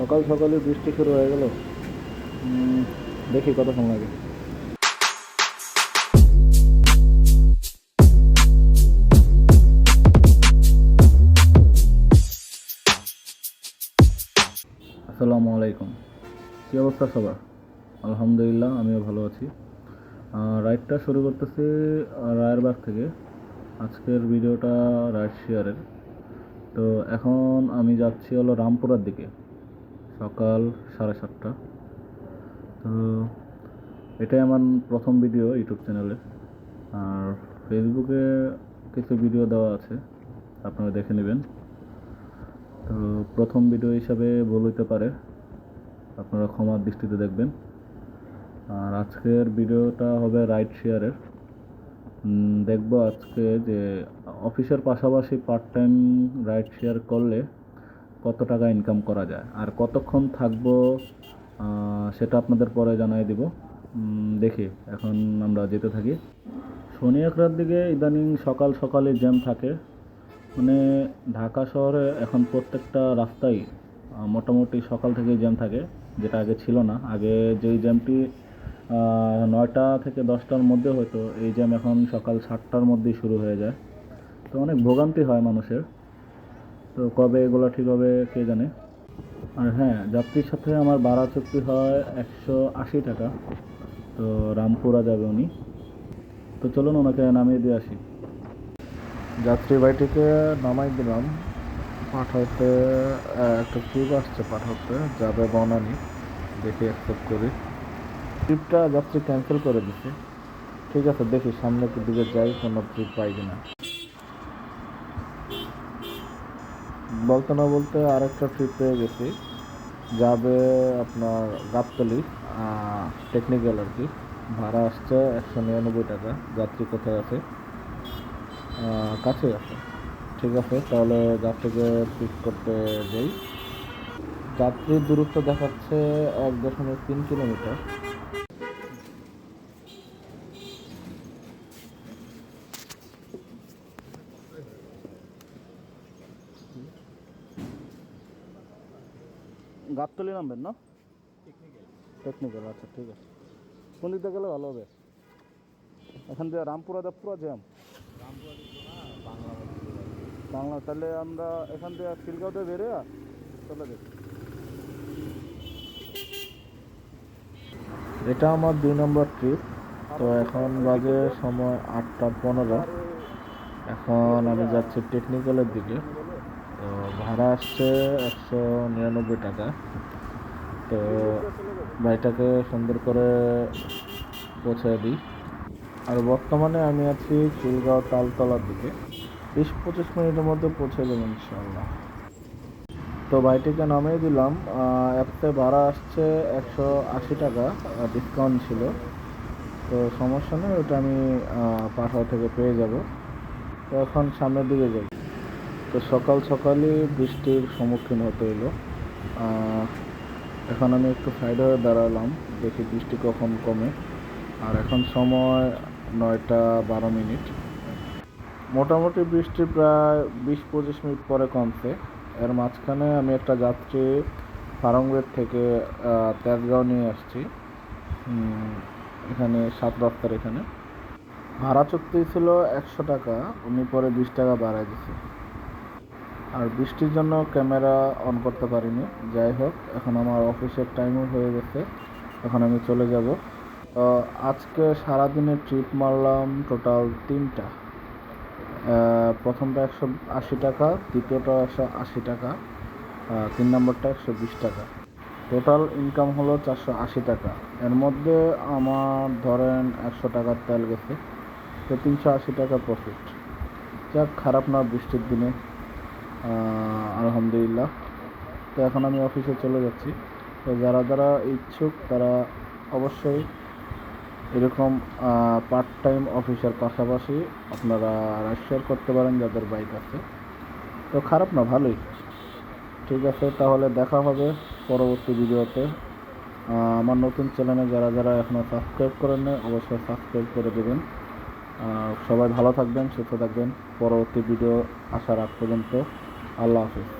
সকাল সকালে বৃষ্টি শুরু হয়ে গেল। দেখি কতক্ষণ লাগে। আসসালামু আলাইকুম। কী অবস্থা সবার? আলহামদুলিল্লাহ, আমিও ভালো আছি। রাইডটা শুরু করতেছি রায়েরবাগ থেকে। আজকের ভিডিওটা রাইড শেয়ারের। তো এখন আমি যাচ্ছি হলো রামপুরার দিকে। সকাল সাড়ে সাতটা। তো এটাই আমার প্রথম ভিডিও ইউটিউব চ্যানেলে আর ফেসবুকে কিছু ভিডিও দেওয়া আছে, আপনারা দেখে নেবেন। তো প্রথম ভিডিও হিসাবে ভুল হইতে পারে, আপনারা ক্ষমার দৃষ্টিতে দেখবেন। আর আজকের ভিডিওটা হবে রাইড শেয়ারের দেখব আজকে যে অফিসের পাশাপাশি পার্ট টাইম রাইড শেয়ার করলে কত টাকা ইনকাম করা যায়। আর কতক্ষণ থাকব সেটা আপনাদের পরে জানাই দিব। দেখি এখন আমরা যেতে থাকি। শনি একরার দিকে ইদানিং সকাল সকালে জ্যাম থাকে। মানে ঢাকা শহরে এখন প্রত্যেকটা রাস্তায় আহ, মোটামুটি সকাল থেকে জ্যাম থাকে যেটা আগে ছিল না। আগে যেই জ্যামটি নয়টা থেকে দশটার মধ্যে হয়তো এই জ্যাম এখন সকাল সাতটার মধ্যেই শুরু হয়ে যায়। তো অনেক ভোগান্তি হয় মানুষের। তো কবে এগুলো ঠিক হবে কে জানে? আর হ্যাঁ যাত্রীর সাথে আমার ভাড়া চুক্তি হয় একশো আশি টাকা। তো রামপুরা যাবে উনি। তো চলুন ওনাকে নামিয়ে দিয়ে আসি। যাত্রী বাড়িটিকে নামাই দিলাম। পাঠাতে একটা ট্রিপ আসছে পাঠাতে। যাবে বনানি। দেখি অ্যাকসেপ্ট করি। ট্রিপটা যাত্রী ক্যান্সেল করে দিছে। ঠিক আছে, দেখি সামনের দিকে যাই কোনো ট্রিপ পাই কিনা। বলতে না বলতে আরেকটা ট্রিপ পেয়ে গেছি। যাবে আপনার গাবতলি টেকনিক্যাল আর কি। ভাড়া আসছে একশো নিরানব্বই টাকা, যাত্রী কোথায় আছে? কাছে আছে। ঠিক আছে, তাহলে যাত্রীকে পিক করতে যাই। যাত্রীর দূরত্ব দেখাচ্ছে এক দশমিক তিন কিলোমিটার। গাবতলি নামবেন না? টেকনিক্যাল আচ্ছা ঠিক আছে। কোন দিক দিয়ে গেলে ভালো হবে? এখান দিয়ে রামপুরা দেবপুরা জ্যাম। বাংলা তাহলে আমরা এখান থেকে খিলগাঁওতে বেরিয়ে চলে যাই। এটা আমার দুই নম্বর ট্রিপ তো এখন বাজে সময় আটটা পনেরো। এখন আমি যাচ্ছি টেকনিক্যালের দিকে। ভাড়া আসছে একশো নিরানব্বই টাকা। তো বাড়িটাকে সুন্দর করে পৌঁছে দিই। আর বর্তমানে আমি আছি চুলগাঁও তালতলার দিকে। বিশ পঁচিশ মিনিটের মধ্যে পৌঁছে দেবো ইনশাল্লাহ তো বাইটিকে নামিয়ে দিলাম। অ্যাপতে ভাড়া আসছে একশো আশি টাকা ডিসকাউন্ট ছিল। তো সমস্যা নেই, ওটা আমি পাঠাও থেকে পেয়ে যাব। তো এখন সামনের দিকে যাই। তো সকাল সকালই বৃষ্টির সম্মুখীন হতে হলো। এখন আমি একটু সাইড হয়ে দাঁড়ালাম, দেখি বৃষ্টি কখন কমে। আর এখন সময় নয়টা বারো মিনিট। মোটামুটি বৃষ্টি প্রায় বিশ পঁচিশ মিনিট পরে কমছে। এর মাঝখানে আমি একটা যাত্রী ফারঙ্গের থেকে তেজগাঁও নিয়ে আসছি। এখানে সাত রাস্তার এখানে। ভাড়া চুক্তি ছিল একশো টাকা, উনি পরে বিশ টাকা বাড়ায় দিছে। আর বৃষ্টির জন্য ক্যামেরা অন করতে পারিনি। যাই হোক, এখন আমার অফিসের টাইমও হয়ে গেছে। এখন আমি চলে যাব। তো আজকে সারাদিনে ট্রিপ মারলাম টোটাল তিনটা। প্রথমটা একশো আশি টাকা, দ্বিতীয়টা একশো আশি টাকা তিন নম্বরটা একশো বিশ টাকা। টোটাল ইনকাম হলো চারশো আশি টাকা। এর মধ্যে আমার ধরেন একশো টাকার তেল গেছে। তো তিনশো আশি টাকা প্রফিট যাক, খারাপ না বৃষ্টির দিনে। আলহামদুলিল্লাহ। তো এখন আমি অফিসে চলে যাচ্ছি। তো যারা যারা ইচ্ছুক, তারা অবশ্যই এরকম পার্ট টাইম অফিসের পাশাপাশি আপনারা রাইড শেয়ার করতে পারেন যাদের বাইক আছে। তো খারাপ না, ভালোই। ঠিক আছে, তাহলে দেখা হবে পরবর্তী ভিডিওতে। আমার নতুন চ্যানেলে যারা যারা এখনও সাবস্ক্রাইব করেন নাই, অবশ্যই সাবস্ক্রাইব করে দেবেন। সবাই ভালো থাকবেন, সুস্থ থাকবেন। পরবর্তী ভিডিও আসার আগ পর্যন্ত আল্লাহ হাফিজ।